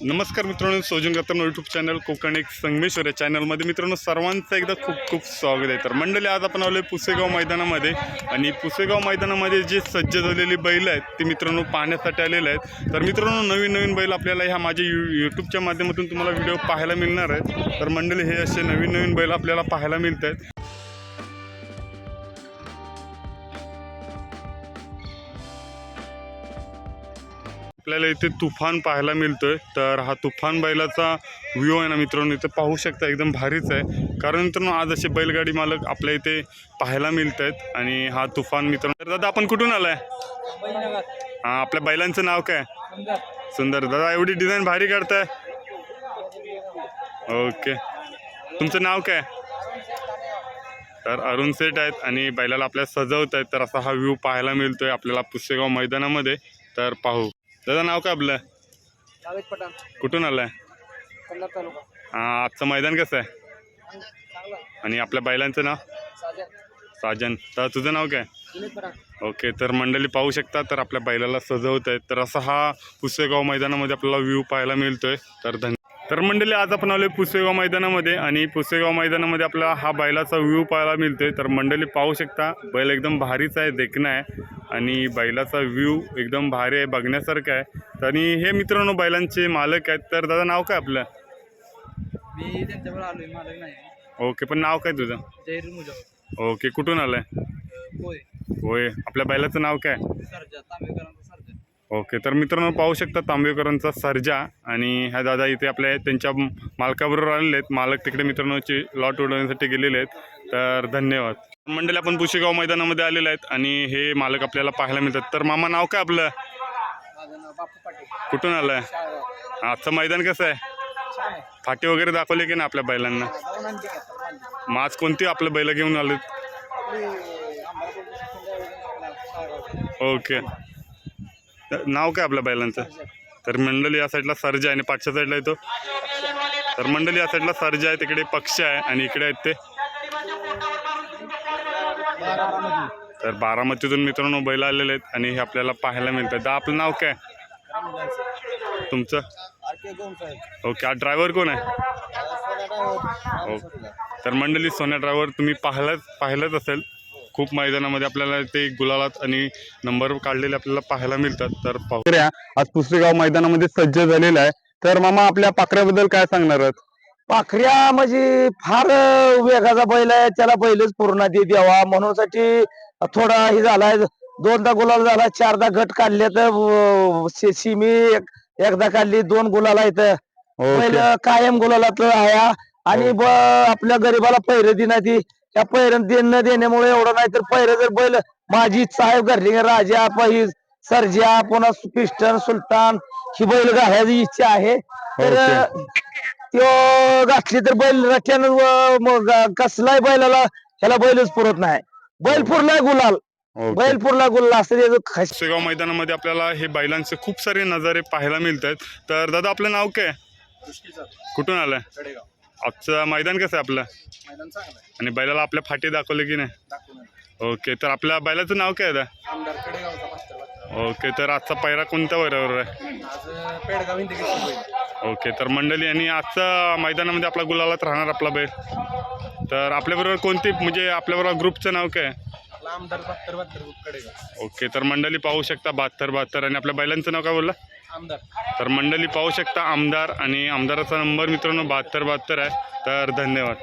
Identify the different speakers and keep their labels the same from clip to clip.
Speaker 1: नमस्कार मित्रांनो Sojan Gautam YouTube channel Konkan एक संगमेश्वर या चॅनलमध्ये मित्रांनो सर्वांचं एकदा खूप खूप स्वागत आहे. तर मंडळी आज आपण आलो पुसेगाव मैदानामध्ये. आणि पुसेगाव मैदानामध्ये जे सज्ज झालेली बैल आहेत ते मित्रांनो पाहण्यासाठी आलेले आहेत. तर मित्रांनो नवीन नवीन बैल आपल्याला ह्या माझ्या यू यूट्यूबच्या माध्यमातून तुम्हाला व्हिडिओ पाहायला मिळणार आहेत. तर मंडळी हे असे नवीन नवीन बैल आपल्याला पाहायला मिळत आहेत आपल्याला इथे तुफान पाहायला मिळतोय. तर हा तुफान बैलाचा व्ह्यू आहे ना मित्रांनो इथे पाहू शकता एकदम भारीच आहे. कारण मित्रांनो आज असे बैलगाडी मालक आपल्या इथे पाहायला मिळत आहेत आणि हा तुफान मित्रांनो तर दादा आपण कुठून आलाय? हा आपल्या बैलांचं नाव काय? सुंदर. दादा एवढी डिझाईन भारी काढताय. ओके. तुमचं नाव काय? तर अरुण सेठ आहेत आणि बैलाला आपल्याला सजवत आहेत तर असा हा व्ह्यू पाहायला मिळतोय आपल्याला पुसेगाव मैदानामध्ये. तर पाहू. दादा नाव काय आपलं?
Speaker 2: जावेद पठाण.
Speaker 1: कुठून आलाय?
Speaker 2: कन्नड तालुका.
Speaker 1: हा, आजचं मैदान कसं आहे?
Speaker 2: चांगला
Speaker 1: आणि आपल्या बैलांचं नाव?
Speaker 2: साजा
Speaker 1: साजन. तर तुझं नाव काय?
Speaker 2: विनीत पठाण.
Speaker 1: ओके तर मंडळी पाहू शकता तर आपल्या बैलाला सजवत आहेत. तर असा हा पुसेगाव मैदानामध्ये आपल्याला व्ह्यू पाहायला मिळतोय. तर धन्य तर मंडळी आज आपण आलोय पुसेगाव मैदानामध्ये आणि पुसेगाव मैदानामध्ये आपल्याला हा बैलाचा व्ह्यू पाहायला मिळतोय. तर मंडळी पाहू शकता बैल एकदम भारीच आहे देखणं आहे आणि बैलाचा व्ह्यू एकदम भारी आहे बघण्यासारखं आहे. आणि हे मित्रांनो बैलांचे मालक आहेत. तर दादा नाव काय आपलं?
Speaker 2: मी त्यांच्यावर आलोय मालक नाही.
Speaker 1: ओके पण नाव काय तुझं?
Speaker 2: जहीर मुजावर.
Speaker 1: ओके कुठून आलाय?
Speaker 2: होय
Speaker 1: होय आपल्या बैलाचं नाव काय?
Speaker 2: सरजा तांबेकरांचा. सरजा
Speaker 1: ओके तर मित्रांनो पाहू शकता तांबेकरांचा सर्जा आणि ह्या दादा इथे आपल्या त्यांच्या मालकाबरोबर आलेले आहेत. मालक तिकडे मित्रांनोचे लॉट उडवण्यासाठी गेलेले आहेत. तर धन्यवाद. मंडळी आपण पुशेगाव मैदानामध्ये आलेले आहेत आणि हे मालक आपल्याला पाहायला मिळतात. तर मामा नाव काय आपलं? कुठून आलं
Speaker 2: शाळगाव
Speaker 1: आजचं मैदान कसं आहे?
Speaker 2: आहे.
Speaker 1: फाटी वगैरे दाखवले की ना आपल्या बैलांना. मग आज कोणती आपलं बैलं घेऊन
Speaker 2: शाळगाव
Speaker 1: ओके. नाव काय आपल्या बैलांचं? तर मंडळी या साईडला सर्जा आहे आणि पाठच्या साईडला येतो. तर मंडळी या साईडला सर्जा आहे तिकडे पक्ष आहे आणि इकडे आहेत ते. तर बारामतीतून मित्रांनो बैल आलेले आहेत आणि हे आपल्याला पाहायला मिळतात तर आपलं नाव काय? तुमचं? ओके आज ड्रायव्हर कोण आहे? हो. तर मंडळी सोन्या ड्रायव्हर तुम्ही पाहिलाच पाहिलंच असेल. खूप मैदानामध्ये आपल्याला ते गुलालात आणि नंबर काढलेले आपल्याला पाहायला मिळतात. तर पाहू. आज पुसेगाव मैदानामध्ये सज्ज झालेला आहे. तर मामा आपल्या पाखऱ्याबद्दल काय सांगणार आहात?
Speaker 3: पाखऱ्या म्हणजे फार वेगाचा बैल आहे. त्याला बैलच पूर्णादी द्यावा. म्हणून साठी थोडा हे झालाय. दोनदा गुलाल झाला चारदा गट काढले तर सिमी एकदा काढली दोन गुलाल आहेत.
Speaker 1: ओके.
Speaker 3: कायम गुलालात आहे. आणि आपल्या गरीबाला पैर दिना ती त्या पैर न देण्यामुळे एवढं नाही तर पैर जर बैल माझी इच्छा आहे घरली राजा प- ही सर्जा पुन्हा पिस्टन सुलतान ही बैल घालायची इच्छा आहे. तर त्यो घातली तर बैल मग कसलाय बैलाला ह्याला बैलच पुरत नाही. बैल पुरलाय गुलाल.
Speaker 1: ओके.
Speaker 3: बैल पुरला गुलाल असं
Speaker 1: पुसेगाव मैदानामध्ये आपल्याला हे बैलांचे खूप सारे नजारे पाहायला मिळत आहेत तर दादा आपलं नाव काय? कुठून आलंय? आजचं मैदान कसं आहे आपलं
Speaker 2: मैदान चांगलं आहे
Speaker 1: आणि बैलाला आपल्या फाटी दाखवले की नाही
Speaker 2: दाखवून.
Speaker 1: ओके तर आपल्या बैलाचं नाव काय आहे दादा?
Speaker 2: आमदार कडेगावचा मास्तर वाटतं.
Speaker 1: ओके तर आजचा पैरा कोणत्या बरोबर आहे
Speaker 2: आज पेडगाव हिंदी होईल
Speaker 1: ओके तर मंडळी आणि आजचा मैदानामध्ये आपला गुलालात राहणार आपला बैल तर आपल्याबरोबर कोणती म्हणजे आपल्याबरोबर ग्रुपचं नाव काय आहे?
Speaker 2: आपला आमदार बहात्तर बहात्तर कडेगाव
Speaker 1: ओके तर मंडळी पाहू शकता बहात्तर बहात्तर. आणि आपल्या बैलांचं नाव काय बोलला?
Speaker 2: आमदार.
Speaker 1: तर मंडळी पाहू शकता आमदार आणि आमदाराचा नंबर मित्रांनो बहात्तर बहात्तर आहे. तर धन्यवाद.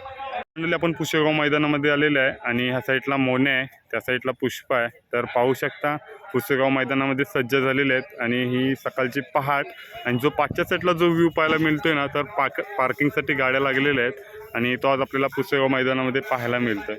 Speaker 1: मंडळी आपण पुष्पगाव मैदानामध्ये आलेले आहे आणि ह्या साईडला मोने आहे. त्या साईडला पुष्प आहे. तर पाहू शकता पुसेगाव मैदानामध्ये सज्ज झालेले आहेत आणि ही सकाळची पहाट आणि जो पाचच्या साईडला जो व्ह्यू पाहायला मिळतोय ना तर पार्क पार्किंगसाठी गाड्या लागलेल्या आहेत आणि तो आज आपल्याला पुसेगाव मैदानामध्ये पाहायला मिळतोय.